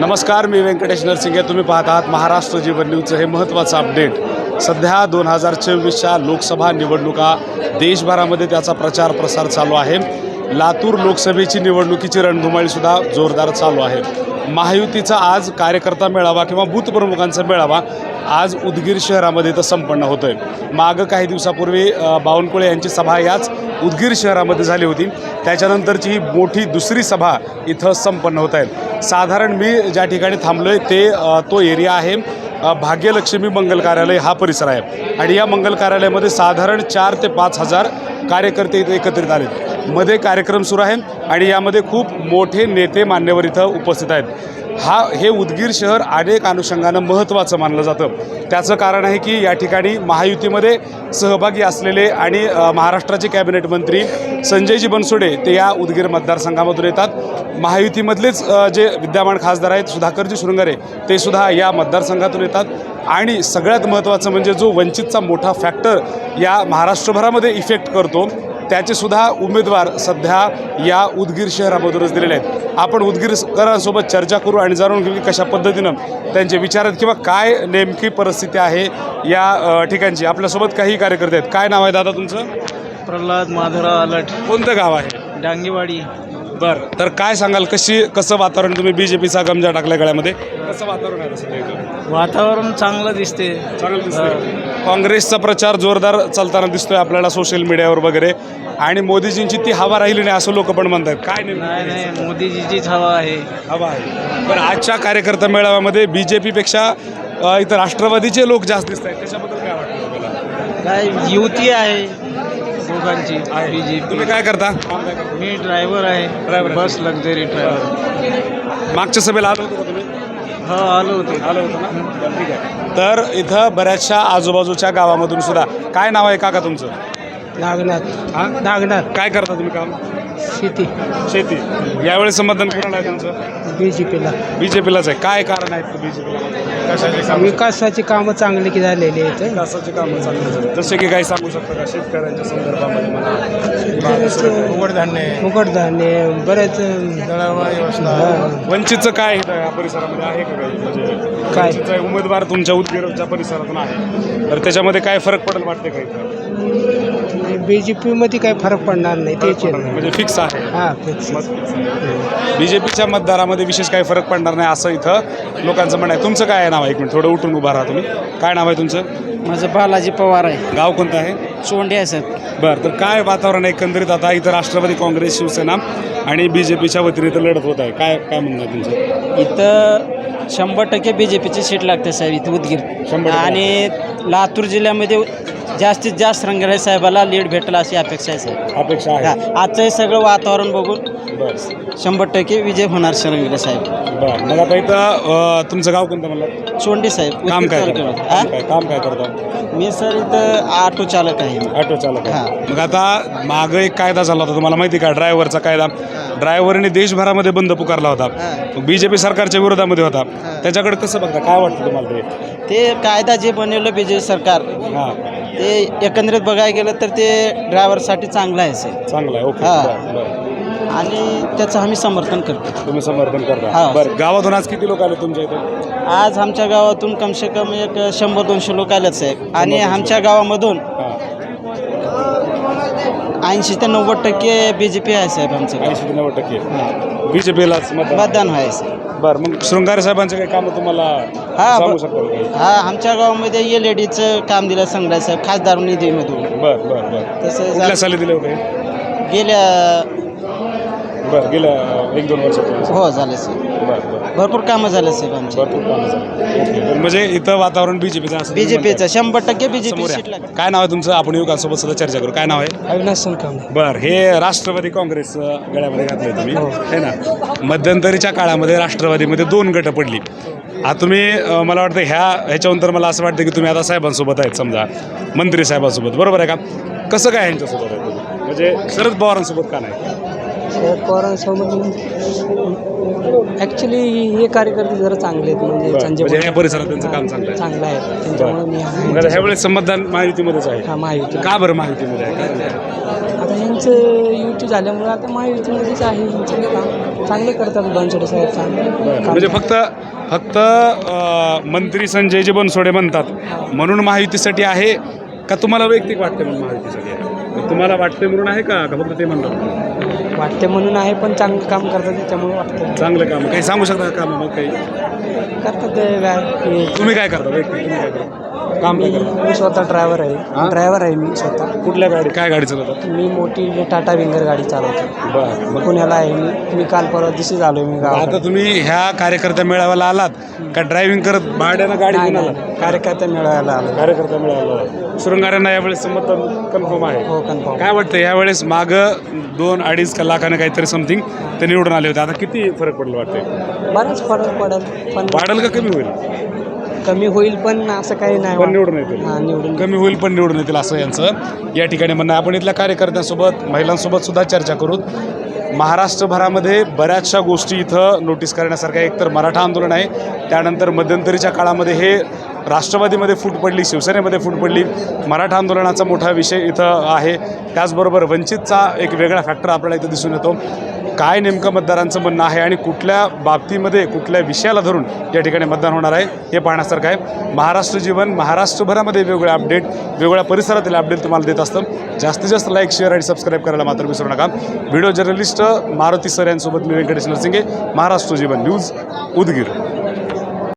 नमस्कार मी व्यंकटेश नरसिंगे. तुम्ही पाहत आहात महाराष्ट्र जीवन न्यूजचं हे महत्त्वाचं अपडेट. सध्या दोन हजार चोवीसच्या लोकसभा निवडणुका देशभरामध्ये त्याचा प्रचार प्रसार चालू आहे. लातूर लोकसभेची निवडणुकीची रणधुमाळीसुद्धा जोरदार चालू आहे. महायुतीचा आज कार्यकर्ता मेळावा किंवा बूथ प्रमुखांचा मेळावा आज उदगीर शहरामध्ये इथं संपन्न होतो आहे मागं काही दिवसापूर्वी बावनकुळे यांची सभा याच उदगीर शहरामध्ये झाली होती. त्याच्यानंतरची ही मोठी दुसरी सभा इथं संपन्न होत आहे. साधारण मी ज्या ठिकाणी थांबलो आहे ते तो एरिया आहे भाग्यलक्ष्मी मंगल कार्यालय हा परिसर आहे. आणि या मंगल कार्यालयामध्ये साधारण चार ते पाच हजार कार्यकर्ते इथे एकत्रित आले मध्ये कार्यक्रम सुरू आहे आणि यामध्ये खूप मोठे नेते मान्यवर इथं उपस्थित आहेत. हा हे उदगीर शहर अनेक अनुषंगानं महत्त्वाचं मानलं जातं. त्याचं कारण आहे की या ठिकाणी महायुतीमध्ये सहभागी असलेले आणि महाराष्ट्राचे कॅबिनेट मंत्री संजयजी बनसोडे ते या उदगीर मतदारसंघामधून येतात. महायुतीमधलेच जे विद्यमान खासदार आहेत सुधाकरजी शृंगारे ते सुद्धा या मतदारसंघातून येतात. आणि सगळ्यात महत्त्वाचं म्हणजे जो वंचितचा मोठा फॅक्टर या महाराष्ट्रभरामध्ये इफेक्ट करतो त्याचे सुद्धा उमेदवार सध्या या उदगीर शहरामधूनच दिलेले आहेत. आपण उदगीरकरांसोबत चर्चा करू आणि जाणून घेऊ की कशा पद्धतीनं त्यांचे विचार आहेत किंवा काय नेमकी परिस्थिती आहे या ठिकाणची. आपल्यासोबत काही कार्यकर्ते आहेत. काय नाव आहे दादा तुमचं? प्रल्हाद माधुराव अलट. कोणतं गाव आहे? डांगेवाडी. बरं. तर काय सांगाल कशी कसं वातावरण तुम्ही बी जे पीचा गमजा टाकल्या गळ्यामध्ये? कसं वातावरण आहे सध्या इथं? वातावरण चांगलं दिसते चांगलं दिसतंय. काँग्रेसचा प्रचार जोरदार चालताना दिसतोय आपल्याला सोशल मीडियावर वगैरे. आणि मोदीजींची ती हवा राहिली नाही असं लोक पण म्हणतात काय नेमकं? नाही नाही मोदीजीचीच हवा आहे. हवा आहे. पण आजच्या कार्यकर्ता मेळाव्यामध्ये बी जे पीपेक्षा इथं राष्ट्रवादीचे लोक जास्त दिसत आहेत त्याच्याबद्दल काय वाटतं तुम्हाला काय युती आहे. दोघांची. बी जे तुम्ही काय करता? मी ड्रायव्हर आहे. Bus luxury driver. मागच्या सभेला आलो होतो का तुम्ही? हो आलो होतो. आलो होतो ना? ठीक आहे तर इथं बऱ्याचशा आजूबाजूच्या गावामधून सुद्धा काय नाव आहे काका तुमचं? नागनाथ. हां? नागनाथ. काय करता तुम्ही काम? शेती. शेती. यावेळेस मतदान कोणाला आहे तुमचं? बी जे पीला बी जे पीलाच आहे. काय कारण आहेत बी जे पीला कशाचे काम? विकासाची कामं चांगली की झालेली आहेत. विकासाचे कामं चांगले झाले. जसे की काही सांगू शकता का? शेतकऱ्यांच्या संदर्भामध्ये म्हणा उघडधान्य. उघडधान्य बरेच वंचितचं काय आहे या परिसरामध्ये? आहे का काही? म्हणजे काय? वंचितचा उमेदवार तुमच्या उदगीरच्या परिसरातून आहे. तर त्याच्यामध्ये काय फरक पडेल वाटते का इथं? बी जे पीमध्ये काही फरक पडणार नाही. त्याचे म्हणजे फिक्स आहे. हां फिक्स बी जे पीच्या मतदारामध्ये विशेष काही फरक पडणार नाही असं इथं लोकांचं म्हणणं आहे. तुमचं काय आहे नाव आहे? एक मिनिट थोडं उठून उभा राहा तुम्ही. काय नाव आहे तुमचं? माझं बालाजी पवार आहे. गाव कोणतं आहे? सोंडे आहे साहेब बरं तर काय वातावरण आहे एकंदरीत आता? इथं राष्ट्रवादी काँग्रेस शिवसेना आणि बी जे पीच्या वतीने इथं लढत होत आहे. काय काय म्हणणं आहे तुमचं? इथं शंभर टक्के बी जे पीची सीट लागते साहेब इथं उदगीर. शंभर टक्के. आणि लातूर जिल्ह्यामध्ये जास्तीत जास्त रंगराय साहेबाला लीड भेटेल अशी अपेक्षा आहे साहेब. अपेक्षा आहे. हा, आजचं हे सगळं वातावरण बघून बरं. शंभर टक्के विजय होणार रंगले साहेब. बरं. मग आता इथं अं, तुमचं गाव कोणतं म्हणलं? सोंडे साहेब काम उदगीर काय तालुक्यामध्ये. हा? काम काय काम काय करता? मी सर इथं ऑटो चालक आहे. ऑटो चालक आहे. हां. मग आता मागं एक कायदा झाला होता तुम्हाला माहिती का? ड्रायव्हरचा कायदा. ड्रायव्हरने देशभरामध्ये बंद पुकारला होता. हां. बी जे पी सरकारच्या विरोधामध्ये होता. त्याच्याकडे कसं बघता? काय वाटतं तुम्हाला ते? ते कायदा जे बनवलं बी जे सरकार हां. ते एकंदरीत बघायला गेलं तर ते ड्रायव्हरसाठी चांगलं आहे सर. चांगलं आहे. ओके. हां. बरं, बरं. आणि त्याचं आम्ही समर्थन करतो. तुम्ही समर्थन करता? हां. बरं गावातून आज किती लोक आले तुमच्या इथं? आज आमच्या गावातून कमसे कम एक शंभर दोनशे लोक आलेच आहे आणि आमच्या गावामधून ऐंशी ते नव्वद टक्के बी जे पी आहे साहेब आमचं गाव. ऐंशी ते नव्वद टक्के. बी जे पीलाच मतदान? मतदान व्हायचं. बरं मग शृंगारे साहेबांचे काही कामं तुम्हाला हां, सांगू ब- शकता का काही? हा आमच्या गावामध्ये एल ई डीचं काम दिलं संघाचं साहेब खासदार निधीमधून. बरं बरं बरं. तसं कुठल्या जा- साली दिले होते? गेल्या बरं गेल्या एक दोन हो झालं साहेब बरं बरं. भरपूर कामं झाले साहेब आमचे. भरपूर कामं झाली. ओके तर म्हणजे इथं वातावरण बीजेपीचं असं बी जे तुम्ही पीचं शंभर टक्के बी जे समोर पी या. सीट लागते. काय नाव आहे तुमचं? आपण युवकांसोबत सुद्धा चर्चा करू. काय नाव आहे? अविनाश सोनकांबळे बर हे राष्ट्रवादी काँग्रेस अ, गळ्यामध्ये घातले तुम्ही. है. ना? मध्यंतरीच्या काळामध्ये राष्ट्रवादीमध्ये दोन गट पडली. आता तुम्ही अ, मला वाटतं ह्या ह्याच्याहून तर मला असं वाटतं की तुम्ही आता साहेबांसोबत आहेत समजा. मंत्री साहेबांसोबत. बरोबर आहे का? कसं काय ह्यांच्यासोबत आहे तुम्ही? म्हणजे शरद पवारांसोबत का नाही? शरद पवारांसोबत ॲक्च्युली हे कार्यकर्ते जरा चांगले आहेत म्हणजे संजय म्हणजे या परिसरात त्यांचं काम चांगलं आहे. चांगलं आहे. त्यांच्यामुळे मी मग आता ह्यावेळेस मतदान महायुतीमध्येच आहे. हा महायुती का बरं महायुतीमध्ये आहे? काय आता ह्यांचं युती झाल्यामुळे आता महायुतीमध्येच आहे ह्यांचं काम. चांगले करतात बनसोडे साहेब चांगले. काम म्हणजे फक्त फक्त अ, मंत्री संजयजी बनसोडे म्हणतात. म्हणून महायुतीसाठी आहे का तुम्हाला वैयक्तिक वाटते म्हणून महायुतीसाठी आहे? तुम्हाला वाटते म्हणून आहे का? का फक्त ते म्हणतात? वाटते म्हणून आहे पण चांगलं काम करतात त्याच्यामुळे वाटतं. चांगलं काम काही सांगू शकता का मग काही? करतात ते हे तुम्ही काय करता? तुम्ही काय करता? काम मी स्वतः ड्रायव्हर? आहे. ड्रायव्हर आहे मी स्वतः. कुठल्या गाडी काय गाडी चालवतात मी मोठी टाटा विंगर गाडी चालवतो. बरं. मग पुण्याला आहे मी. मी काल परवा दिवशी आलो मी आता तुम्ही ह्या कार्यकर्त्या मेळाव्याला आलात का ड्रायव्हिंग करत भाड्यानं गाडी घेऊन आलात. कार्यकर्ते मेळाव्याला आलो कार्यकर्ता मिळाला सुरंगाऱ्यांना यावेळेस मत कन्फर्म आहे. हो कन्फर्म काय वाटतं यावेळेस माग दोन अडीच का लाखानं काहीतरी समथिंग ते निवडून आले होते. आता किती फरक पडला वाटते बरंच फरक पडेल पण वाढेल का कमी होईल? कमी होईल पण असं काही नाही पण निवडून येतील. हां निवडून कमी होईल पण निवडून येतील असं यांचं. या ठिकाणी म्हणणं. आपण इथल्या कार्यकर्त्यांसोबत महिलांसोबत सुद्धा चर्चा करू. महाराष्ट्रभरामध्ये बऱ्याचशा गोष्टी इथं नोटीस करण्यासारख्या एक तर मराठा आंदोलन आहे. त्यानंतर मध्यंतरीच्या काळामध्ये हे राष्ट्रवादीमध्ये फूट पडली शिवसेनेमध्ये फूट पडली. मराठा आंदोलनाचा मोठा विषय इथं आहे. त्याचबरोबर वंचितचा एक वेगळा फॅक्टर आपल्याला इथं दिसून येतो. काय नेमकं मतदारांचं म्हणणं आहे आणि कुठल्या बाबतीमध्ये कुठल्या विषयाला धरून या ठिकाणी मतदान होणार आहे हे पाहण्यासारखं आहे. महाराष्ट्र जीवन महाराष्ट्रभरामध्ये वेगवेगळे अपडेट वेगवेगळ्या परिसरातील अपडेट तुम्हाला देत असतं. जास्तीत जास्त लाईक शेअर आणि सबस्क्राईब करायला मात्र विसरू नका. व्हिडिओ जर्नलिस्ट मारुती सर यांसोबत मी व्यंकटेश नरसिंगे महाराष्ट्र जीवन न्यूज उदगीर.